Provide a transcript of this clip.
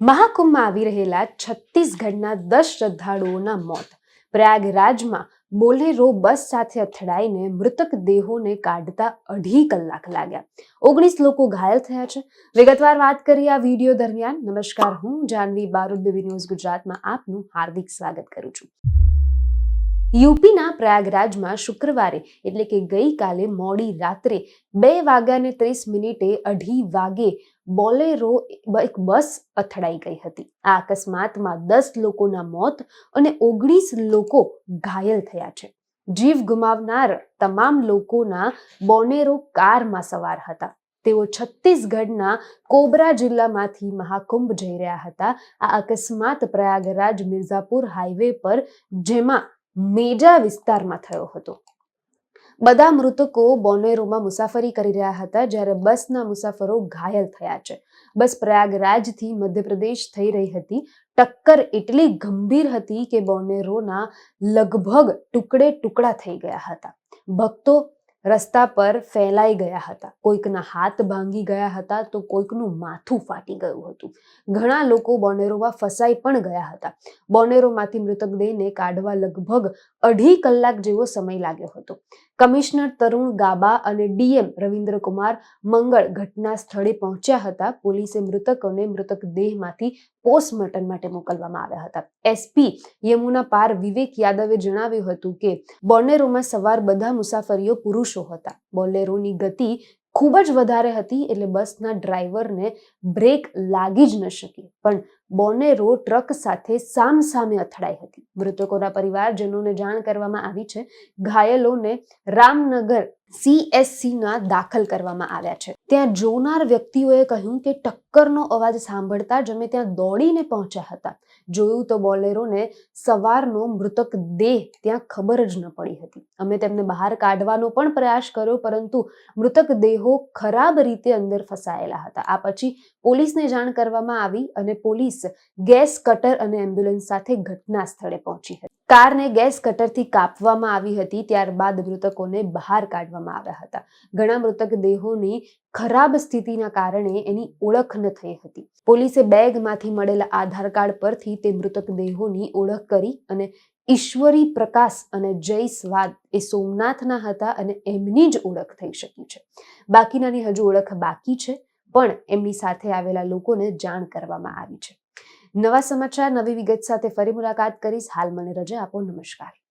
મહાકુંભમાં આવી રહેલા છત્તીસગઢના દસ શ્રદ્ધાળુઓના મોત. પ્રયાગરાજમાં બોલેરો બસ સાથે અથડાઈને મૃતક દેહોને કાઢતા અઢી કલાક લાગ્યા. ઓગણીસ લોકો ઘાયલ થયા છે. વિગતવાર વાત કરીએ આ વીડિયો દરમિયાન. નમસ્કાર, હું જાનવી બારુદ, બેબી ન્યૂઝ ગુજરાતમાં આપનું હાર્દિક સ્વાગત કરું છું. યુપીના પ્રયાગરાજમાં શુક્રવારે, એટલે કે ગઈકાલે મોડી રાત્રે, બે વાગ્યાને ત્રીસ મિનિટે અઢી વાગે બોલેરો એક બસ અથડાઈ ગઈ હતી. આ અકસ્માતમાં દસ લોકોના મોત અને ઓગણીસ લોકો ઘાયલ થયા છે. જીવ ગુમાવનાર તમામ લોકોના બોનેરો કારમાં સવાર હતા. તેઓ છત્તીસગઢના કોબરા જિલ્લામાંથી મહાકુંભ જઈ રહ્યા હતા. આ અકસ્માત પ્રયાગરાજ મિર્ઝાપુર હાઈવે પર, જેમાં મેજા વિસ્તારમાં થયો હતો. બધા મૃતકો બોનેરોમાં મુસાફરી કરી રહ્યા હતા જ્યારે બસના મુસાફરો ઘાયલ થયા છે. બસ પ્રયાગરાજથી મધ્યપ્રદેશ થઈ રહી હતી. ટક્કર એટલી ગંભીર હતી કે બોનેરોના લગભગ ટુકડે ટુકડા થઈ ગયા હતા. ભક્તો રસ્તા પર ફેલાઈ ગયા હતા. કોઈકના હાથ ભાંગી ગયા હતા તો કોઈકનું માથું ફાટી ગયું હતું. ઘણા લોકો બોનેરોમાં ફસાઈ પણ ગયા હતા. બોનેરોમાંથી મૃતકદેહને કાઢવા લગભગ અઢી કલાક જેવો સમય લાગ્યો હતો. કમિશનર તરુણ ગાબા અને ડીએમ રવિન્દ્રકુમાર મંગળ ઘટના સ્થળે પહોંચ્યા હતા. પોલીસે મૃતકોને મૃતક દેહમાંથી પોસ્ટમોર્ટમ માટે મોકલવામાં આવ્યા હતા. એસપી યમુના પાર વિવેક યાદવે જણાવ્યું હતું કે, બોનેરોમાં સવાર બધા મુસાફરીઓ પુરુષો હતા. બોલેરોની ગતિ ખૂબ જ વધારે હતી એટલે બસના ડ્રાઈવરને બ્રેક લાગી જ ન શકી. પણ બોનેરો ટ્રક સાથે સામ સામે અથડાઈ હતી. મૃતકોના પરિવારજનોને જાણ કરવામાં આવી છે. ઘાયલોને રામનગર CSC ના દાખલ કરવામાં આવ્યા છે. ત્યાં જોનાર વ્યક્તિઓએ કહ્યું કે ટક્કરનો અવાજ સાંભળતા જ અમે ત્યાં દોડીને પહોંચ્યા હતા. જોયું તો બોલેરોને સવારનો મૃતક દેહ ત્યાં ખબર જ ન પડી હતી. અમે તેમને બહાર કાઢવાનો પણ પ્રયાસ કર્યો, પરંતુ મૃતક દેહો ખરાબ રીતે અંદર ફસાયેલા હતા. આ પછી પોલીસને જાણ કરવામાં આવી અને પોલીસ ગેસ, કટર અને એમ્બ્યુલન્સ સાથે ઘટના સ્થળે પહોંચી હતી. કારને ગેસ કટરથી કાપવામાં આવી હતી, ત્યારબાદ મૃતકોને બહાર કાઢવામાં આવ્યા હતા. ઘણા મૃતક દેહોની ખરાબ સ્થિતિના કારણે એની ઓળખ ન થઈ હતી. પોલીસે બેગમાંથી મળેલા આધાર કાર્ડ પરથી તે મૃતક દેહોની ઓળખ કરી અને ઈશ્વરી પ્રકાશ અને જય સ્વાદ એ સોમનાથના હતા અને એમની જ ઓળખ થઈ શકી છે. બાકીનાની હજુ ઓળખ બાકી છે, પણ એમની સાથે આવેલા લોકોને જાણ કરવામાં આવી છે. નવા સમાચાર નવી વિગત સાથે ફરી મુલાકાત કરીશ. હાલ મને રજા આપો. નમસ્કાર.